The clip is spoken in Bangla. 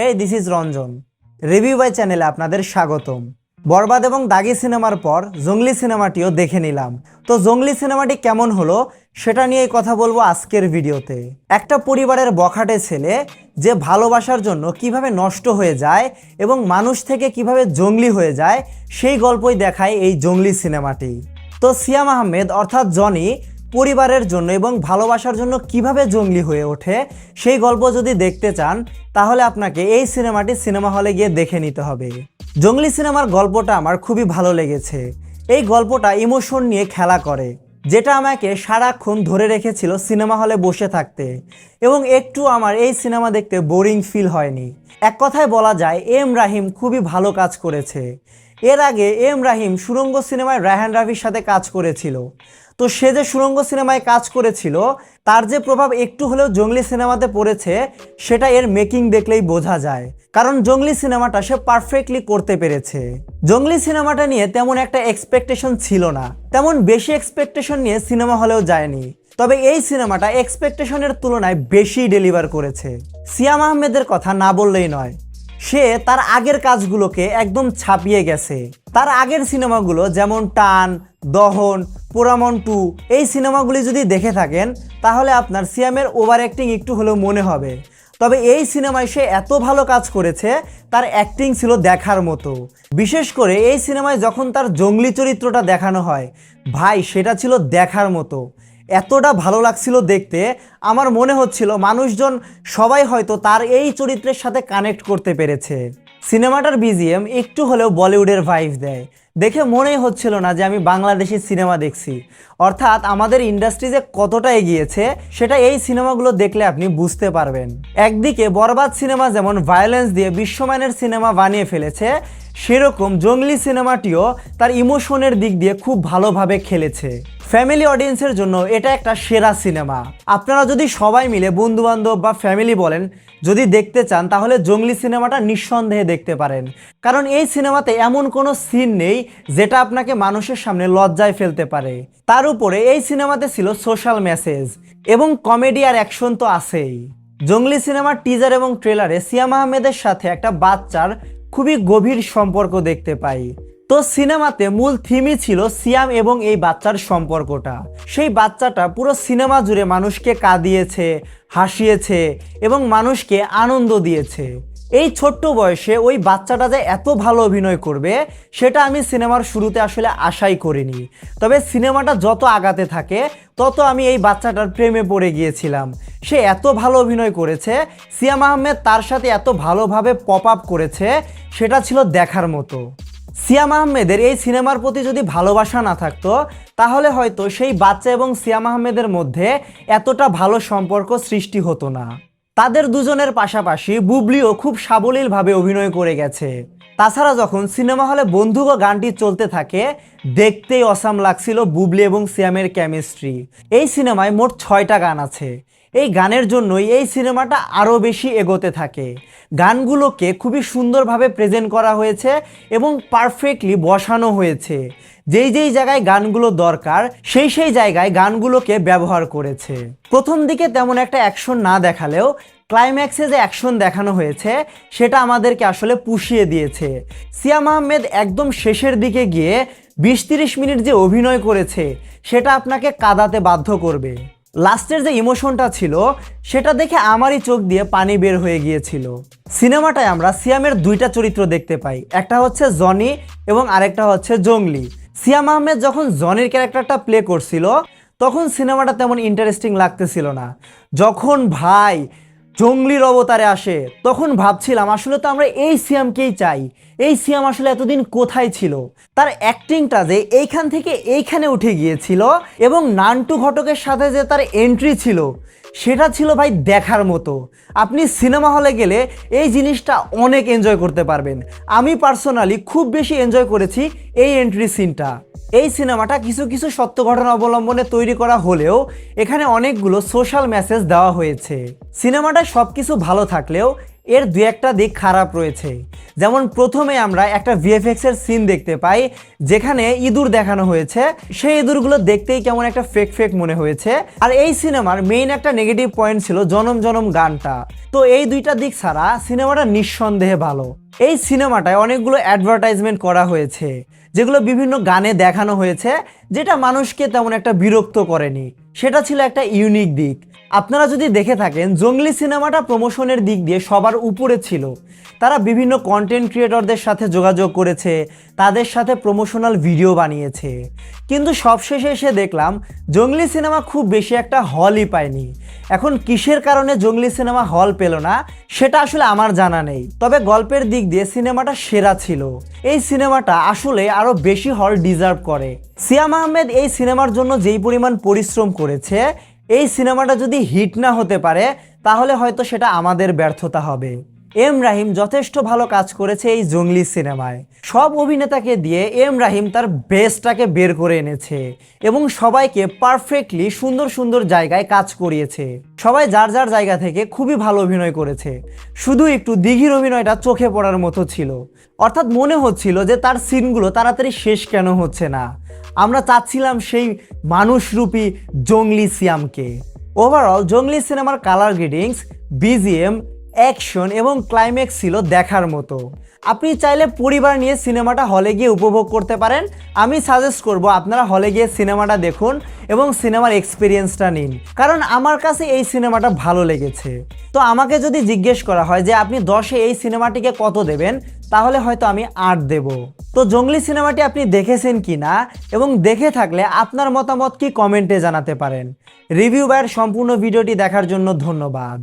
Hey this is Ranjan review by চ্যানেলে আপনাদের স্বাগতম। বরবাদ এবং দাগি সিনেমার পর জঙ্গলি সিনেমাটিও দেখে নিলাম। তো জঙ্গলি সিনেমাটি কেমন হলো সেটা নিয়ে কথা বলব আজকের ভিডিওতে। একটা পরিবারের বখাটে ছেলে যে ভালোবাসার জন্য কীভাবে নষ্ট হয়ে যায় এবং মানুষ থেকে কীভাবে জঙ্গলি হয়ে যায়, সেই গল্পই দেখায় এই জঙ্গলি সিনেমাটি। তো সিয়াম আহমেদ অর্থাৎ জনি পরিবারের জন্য এবং ভালোবাসার জন্য কীভাবে জঙ্গলি হয়ে ওঠে সেই গল্প যদি দেখতে চান, তাহলে আপনাকে এই সিনেমাটি সিনেমা হলে গিয়ে দেখে নিতে হবে। জঙ্গলি সিনেমার গল্পটা আমার খুবই ভালো লেগেছে। এই গল্পটা ইমোশন নিয়ে খেলা করে, যেটা আমাকে সারাক্ষণ ধরে রেখেছিল সিনেমা হলে বসে থাকতে এবং একটু আমার এই সিনেমা দেখতে বোরিং ফিল হয়নি। এক কথায় বলা যায়, এম রাহিম খুবই ভালো কাজ করেছে। এর আগে এম রাহিম সুরঙ্গ সিনেমায় রায়হান রাভির সাথে কাজ করেছিল। তো সে যে সুরঙ্গ সিনেমায় কাজ করেছিল, তার যে প্রভাব একটু হলেও জঙ্গলি সিনেমাতে পড়েছে, সেটা এর মেকিং দেখলেই বোঝা যায়। কারণ জঙ্গলি সিনেমাটা সে পারফেক্টলি করতে পেরেছে। জঙ্গলি সিনেমাটা নিয়ে তেমন একটা এক্সপেকটেশন ছিল না। তেমন বেশি এক্সপেকটেশন নিয়ে সিনেমা হলেও যায়নি। তবে এই সিনেমাটা এক্সপেকটেশনের তুলনায় বেশি ডেলিভার করেছে। সিয়াম আহমেদের কথা না বললেই নয়। সে তার আগের কাজগুলোকে একদম ছাপিয়ে গেছে। তার আগের সিনেমাগুলো যেমন টান, দহন পোরামন টু, এই সিনেমাগুলি যদি দেখে থাকেন, তাহলে আপনার সিয়ামের ওভার অ্যাক্টিং একটু হলেও মনে হবে। তবে এই সিনেমায় সে এত ভালো কাজ করেছে, তার অ্যাক্টিং ছিল দেখার মতো। বিশেষ করে এই সিনেমায় যখন তার জঙ্গলি চরিত্রটা দেখানো হয়, ভাই, সেটা ছিল দেখার মতো। এতটা ভালো লাগছিল দেখতে, আমার মনে হচ্ছিল মানুষজন সবাই হয়তো তার এই চরিত্রের সাথে কানেক্ট করতে পেরেছে। সিনেমাটার বিজিএম একটু হলেও বলিউডের ভাইভ দেয়। দেখে মনেই হচ্ছিল না যে আমি বাংলাদেশি সিনেমা দেখছি। অর্থাৎ আমাদের ইন্ডাস্ট্রি যে কতটা এগিয়েছে, সেটা এই সিনেমাগুলো দেখলে আপনি বুঝতে পারবেন। একদিকে বরবাদ সিনেমা যেমন ভায়োলেন্স দিয়ে বিশ্বমানের সিনেমা বানিয়ে ফেলেছে সেরকম জঙ্গলি সিনেমাটিও তার ইমোশনের দিক দিয়ে খুব ভালোভাবে খেলেছে। ফ্যামিলি অডিয়েন্সের জন্য এটা একটা সেরা সিনেমা। আপনারা যদি সবাই মিলে বন্ধু বান্ধব বা ফ্যামিলি বলেন, যদি দেখতে চান, তাহলে জঙ্গলি সিনেমাটা নিঃসন্দেহে দেখতে পারেন। কারণ এই সিনেমাতে এমন কোনো সিন নেই যেটা আপনাকে মানুষের সামনে লজ্জায় ফেলতে পারে। তার উপরে এই সিনেমাতে ছিল সোশ্যাল মেসেজ এবং কমেডি আর অ্যাকশন তো আছেই। জঙ্গলি সিনেমার টিজার এবং ট্রেলারে সিয়াম আহমেদের সাথে একটা বাচ্চার খুবই গভীর সম্পর্ক দেখতে পাই। তো সিনেমাতে মূল থিমই ছিল সিয়াম এবং এই বাচ্চার সম্পর্কটা। সেই বাচ্চাটা পুরো সিনেমা জুড়ে মানুষকে কাঁদিয়েছে, হাসিয়েছে এবং মানুষকে আনন্দ দিয়েছে। এই ছোট্ট বয়সে ওই বাচ্চাটা যে এত ভালো অভিনয় করবে, সেটা আমি সিনেমার শুরুতে আসলে আশাই করিনি। তবে সিনেমাটা যত আগাতে থাকে, তত আমি এই বাচ্চাটার প্রেমে পড়ে গিয়েছিলাম। সে এত ভালো অভিনয় করেছে, সিয়াম আহমেদ তার সাথে এত ভালোভাবে পপ আপ করেছে, সেটা ছিল দেখার মতো। সিয়াম আহমেদের এই সিনেমার প্রতি যদি ভালোবাসা না থাকতো, তাহলে হয়তো সেই বাচ্চা এবং সিয়াম আহমেদের মধ্যে এতটা ভালো সম্পর্ক সৃষ্টি হতো না। তাদের দুজনের পাশাপাশি বুবলিও খুব সাবলীলভাবে অভিনয় করে গেছে। তাছাড়া যখন সিনেমা হলে বন্ধু বন্ধুক গানটি চলতে থাকে, দেখতেই অসাম লাগছিল বুবলি এবং সিয়ামের কেমিস্ট্রি এই সিনেমায় মোট ছয়টা গান আছে। এই গানের জন্যই এই সিনেমাটা আরও বেশি এগোতে থাকে। গানগুলোকে খুবই সুন্দরভাবে প্রেজেন্ট করা হয়েছে এবং পারফেক্টলি বসানো হয়েছে। যেই যেই জায়গায় গানগুলো দরকার, সেই সেই জায়গায় গানগুলোকে ব্যবহার করেছে। প্রথম দিকে তেমন একটা অ্যাকশন না দেখালেও ক্লাইম্যাক্সে যে অ্যাকশন দেখানো হয়েছে, সেটা আমাদেরকে আসলে পুষিয়ে দিয়েছে। সিয়াম আহমেদ একদম শেষের দিকে গিয়ে বিশ তিরিশ মিনিট যে অভিনয় করেছে, সেটা আপনাকে কাদাতে বাধ্য করবে। লাস্টের যে ইমোশনটা ছিল, সেটা দেখে আমারই চোখ দিয়ে পানি বের হয়ে গিয়েছিল। সিনেমাটায় আমরা সিয়ামের দুইটা চরিত্র দেখতে পাই। একটা হচ্ছে জনি এবং আরেকটা হচ্ছে জংলি। সিয়াম আহমেদ যখন জনির ক্যারেক্টারটা প্লে করছিল, তখন সিনেমাটা তেমন ইন্টারেস্টিং লাগতেছিল না। যখন ভাই জঙ্গলির অবতারে আসে। তখন ভাবছিলাম, আসলে তো আমরা এই সিয়ামকেই চাই। এই সিয়াম আসলে এতদিন কোথায় ছিল? তার অ্যাক্টিংটা যে এইখান থেকে এইখানে উঠে গিয়েছিল এবং নান্টু ঘটকের সাথে যে তার এন্ট্রি ছিল সেটা ছিল ভাই দেখার মতো। আপনি সিনেমা হলে গেলে এই জিনিসটা অনেক এনজয় করতে পারবেন। আমি পার্সোনালি খুব বেশি এনজয় করেছি এই এন্ট্রি সিনটা এই সিনেমাটা কিছু কিছু সত্য ঘটনা অবলম্বনে তৈরি করা হলেও এখানে অনেকগুলো সোশ্যাল মেসেজ দেওয়া হয়েছে। সিনেমাটা সব কিছু ভালো থাকলেও এর দু একটা দিক খারাপ রয়েছে। যেমন প্রথমে আমরা একটা ভিএফএক্স এর সিন দেখতে পাই, যেখানে ইঁদুর দেখানো হয়েছে। সেই ইঁদুরগুলো দেখতেই কেমন একটা ফেক ফেক মনে হয়েছে। আর এই সিনেমার মেইন একটা নেগেটিভ পয়েন্ট ছিল জনম জনম গানটা। তো এই দুইটা দিক ছাড়া সিনেমাটা নিঃসন্দেহে ভালো। এই সিনেমাটায় অনেকগুলো অ্যাডভার্টাইজমেন্ট করা হয়েছে, যেগুলো বিভিন্ন গানে দেখানো হয়েছে, যেটা মানুষকে তেমন একটা বিরক্ত করেনি। সেটা ছিল একটা ইউনিক দিক। আপনারা যদি দেখে থাকেন, জঙ্গলি সিনেমাটা প্রমোশনের দিক দিয়ে সবার উপরে ছিল। তারা বিভিন্ন কন্টেন্ট ক্রিয়েটরদের সাথে যোগাযোগ করেছে, তাদের সাথে প্রমোশনাল ভিডিও বানিয়েছে। কিন্তু সবশেষে এসে দেখলাম, জঙ্গলি সিনেমা খুব বেশি একটা হলই পায়নি। এখন কিসের কারণে জঙ্গলি সিনেমা হল পেল না, সেটা আসলে আমার জানা নেই। তবে গল্পের দিক দিয়ে সিনেমাটা সেরা ছিল। এই সিনেমাটা আসলে আরও বেশি হল ডিজার্ভ করে। সিয়াম আহমেদ এই সিনেমার জন্য যেই পরিমাণ পরিশ্রম করেছে এই সিনেমাটা যদি হিট না হতে পারে, তাহলে হয়তো সেটা আমাদের ব্যর্থতা হবে। এম রাহিম যথেষ্ট ভালো কাজ করেছে এই জঙ্গলি সিনেমায়। সব অভিনেতাকে দিয়ে এম রাহিম তার বেস্টটাকে বের করে এনেছে এবং সবাইকে পারফেক্টলি সুন্দর সুন্দর জায়গায় কাজ করিয়েছে। সবাই যার যার জায়গা থেকে খুবই ভালো অভিনয় করেছে। শুধু একটু দিঘির অভিনয়টা চোখে পড়ার মতো ছিল। অর্থাৎ মনে হচ্ছিল যে তার সিনগুলো তাড়াতাড়ি শেষ কেন হচ্ছে না। আমরা চাচ্ছিলাম সেই মানুষরূপী জঙ্গলি সিয়ামকে। ওভারঅল জঙ্গলি সিনেমার কালার গ্রেডিংস বিজিএম অ্যাকশন এবং ক্লাইম্যাক্স ছিল দেখার মতো। আপনি চাইলে পরিবার নিয়ে সিনেমাটা হলে গিয়ে উপভোগ করতে পারেন। আমি সাজেস্ট করব আপনারা হলে গিয়ে সিনেমাটা দেখুন এবং সিনেমার এক্সপিরিয়েন্সটা নিন। কারণ আমার কাছে এই সিনেমাটা ভালো লেগেছে। তো আমাকে যদি জিজ্ঞেস করা হয় যে আপনি দশে এই সিনেমাটিকে কত দেবেন? তাহলে হয়তো আমি আট দেব। তো জঙ্গলি সিনেমাটি আপনি দেখেছেন কি না এবং দেখে থাকলে আপনার মতামত কি কমেন্টে জানাতে পারেন। রিভিউ বায়ের সম্পূর্ণ ভিডিওটি দেখার জন্য ধন্যবাদ।